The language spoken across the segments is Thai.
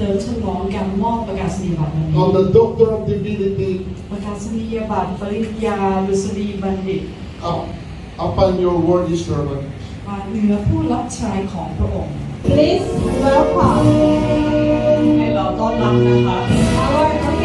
ลิมฉลองการมอบประกาศนียบัตรวันนี้ on the Doctor of Divinity ประกาศนียบัตรปริญญาดุษฎีบัณฑิต up, upon your worthy servant. มาเหนือผู้รับใช้ของพระองค์ Please welcome ให้เราต้อนรับนะคะ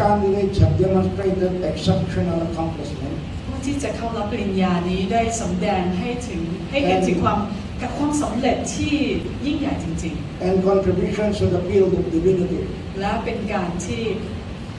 candidates have demonstrated exceptional accomplishment ผู้ที่จะเข้ารับปริญญานี้ได้สำแดงให้ถึงให้เห็นถึงความกับความสำเร็จที่ยิ่งใหญ่จริง and contributions to the field of divinity ๆและเป็นการที่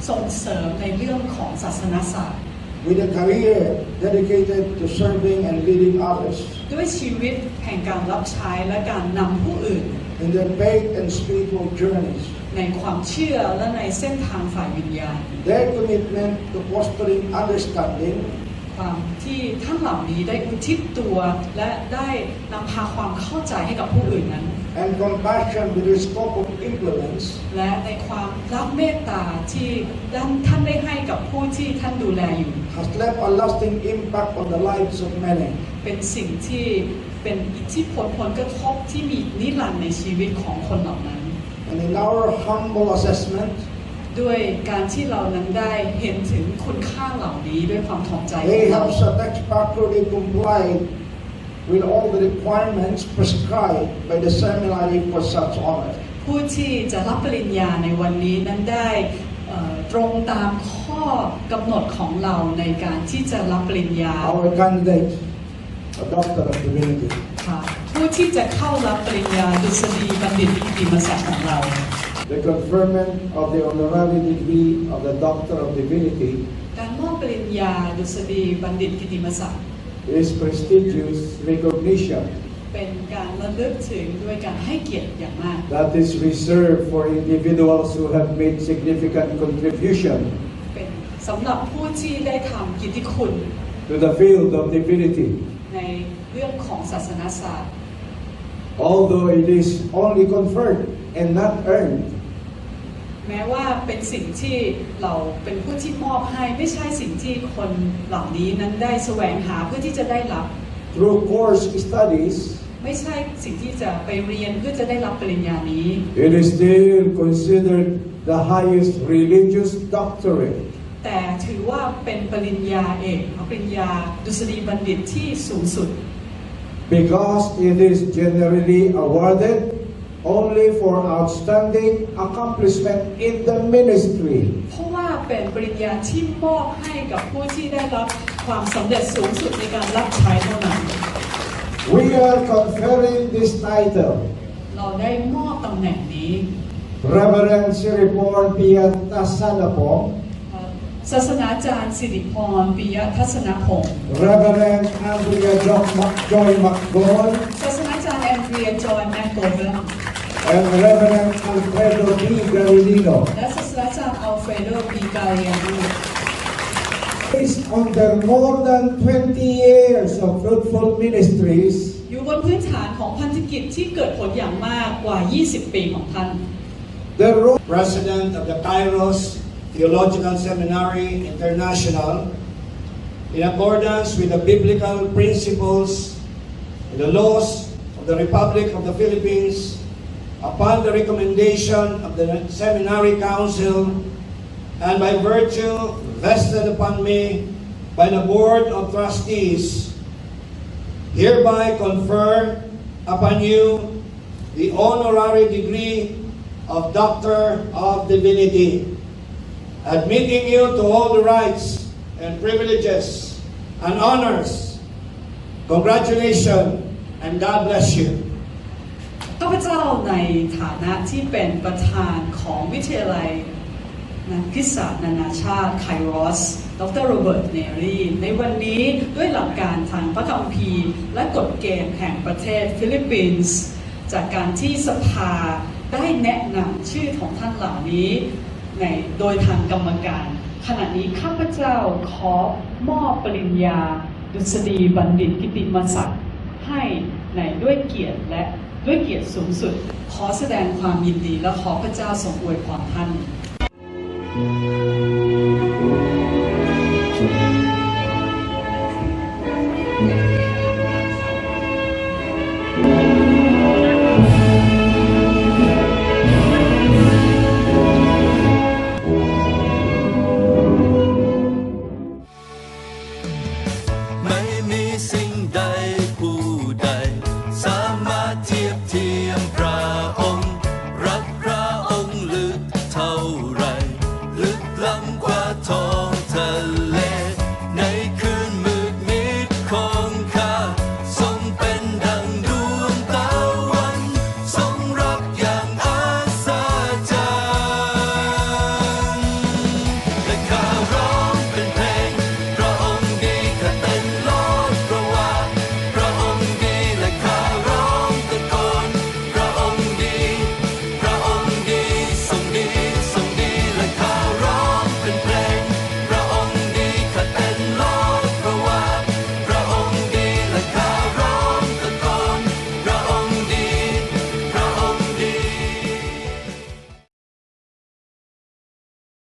ส่งเสริมในเรื่องของศาสนศาสตร์ with a career dedicated to serving and leading others ด้วยชีวิตแห่งการรับใช้และการนำผู้อื่น in their faith and spiritual journeys. ในความเชื่อและในเส้นทางฝ่ายวิญญาณ Their commitment to fostering understanding ความที่ท่านเหล่านี้ได้อุทิศตัวและได้นำพาความเข้าใจให้กับผู้อื่นนั้น and compassion with the scope of influence และในความรักเมตตาที่ด้านท่านได้ให้กับผู้ที่ท่านดูแลอยู่ has left a lasting impact on the lives of many. เป็นสิ่งที่ เป็นอิทธิพลผลกระทบที่มีนิรันดร์ในชีวิตของคนเหล่านั้น And in our humble assessment, ด้วยการที่เรานั้นได้เห็นถึงคุณค่าเหล่านี้ด้วยความถ่อมใจของ they เรา have satisfactorily complied with all the requirements prescribed by the seminary for such honor. ผู้ที่จะรับปริญญาในวันนี้นั้นได้เอ่อตรงตามข้อกำหนดของเราในการที่จะรับปริญญา Our candidate, a doctor of divinity, ค่ะผู้ที่จะเข้ารับปริญญาดุษฎีบัณฑิตกิติมศักดิ์ของเรา the conferment of the honorary degree of the Doctor of Divinity การมอบปริญญาดุษฎีบัณฑิตกิติมศักดิ์ is prestigious recognition เป็นการระลึกถึงด้วยการให้เกียรติอย่างมาก that is reserved for individuals who have made significant contribution เป็นสำหรับผู้ที่ได้ทำกิจคุณ to the field of divinity. ในเรื่องของศาสนศาสตร์ Although it is only conferred and not earned, แม้ว่าเป็นสิ่งที่เราเป็นผู้ที่มอบให้ไม่ใช่สิ่งที่คนเหล่านี้นั้นได้แสวงหาเพื่อที่จะได้รับ through course studies, ไม่ใช่สิ่งที่จะไปเรียนเพื่อจะได้รับปริญญานี้ it is still considered the highest religious doctorate แต่ถือว่าเป็นปริญญาเอกปริญญาดุษฎีบัณฑิตที่สูงสุด because it is generally awarded only for outstanding accomplishment in the ministry. เพราะว่าเป็นปริญญาที่มอบให้กับผู้ที่ได้รับความสำเร็จสูงสุดในการรับใช้เท่านั้น We are conferring this title, เราได้มอบตำแหน่งนี้ Reverend Siripon Piatasanapong, ศาสนาจารย์สิริพรปิยทัศนพงศ์ Reverend Andrea Jo- Mac- Joy McGowan, ศาสนาจารย์แอนเดรียจอห์นแมคโกเวล and Reverend Alfredo P. Galilino. และศาสนาจารย์อัลเฟรโดปีกาเรียนู Based on their more than 20 years of fruitful ministries, อยู่บนพื้นฐานของพันธกิจที่เกิดผลอย่างมากกว่า 20 ปีของท่าน their role president of the Kairos Theological Seminary International, in accordance with the biblical principles and the laws of the Republic of the Philippines, upon the recommendation of the Seminary Council, and by virtue vested upon me by the Board of Trustees, hereby confer upon you the honorary degree of Doctor of Divinity, admitting you to all the rights and privileges and honors. Congratulations and God bless you. ข้าพเจ้าในฐานะที่เป็นประธานของวิทยาลัยนักพิศาสนานาชาติไครอส ดรโรเบิร์ตเนรีในวันนี้ด้วยหลักการทางพระคัมภีร์และกฎเกณฑ์แห่งประเทศฟิลิปปินส์ จากการที่สภาได้แนะนำชื่อของท่านเหล่านี้ ในโดยทางกรรมการ ขณะนี้ข้าพเจ้าขอมอบปริญญาดุษฎีบัณฑิตกิติมศักดิ์ให้ในด้วยเกียรติและด้วยเกียรติสูงสุด ขอแสดงความยินดีและขอพระเจ้าทรงอวยพรท่าน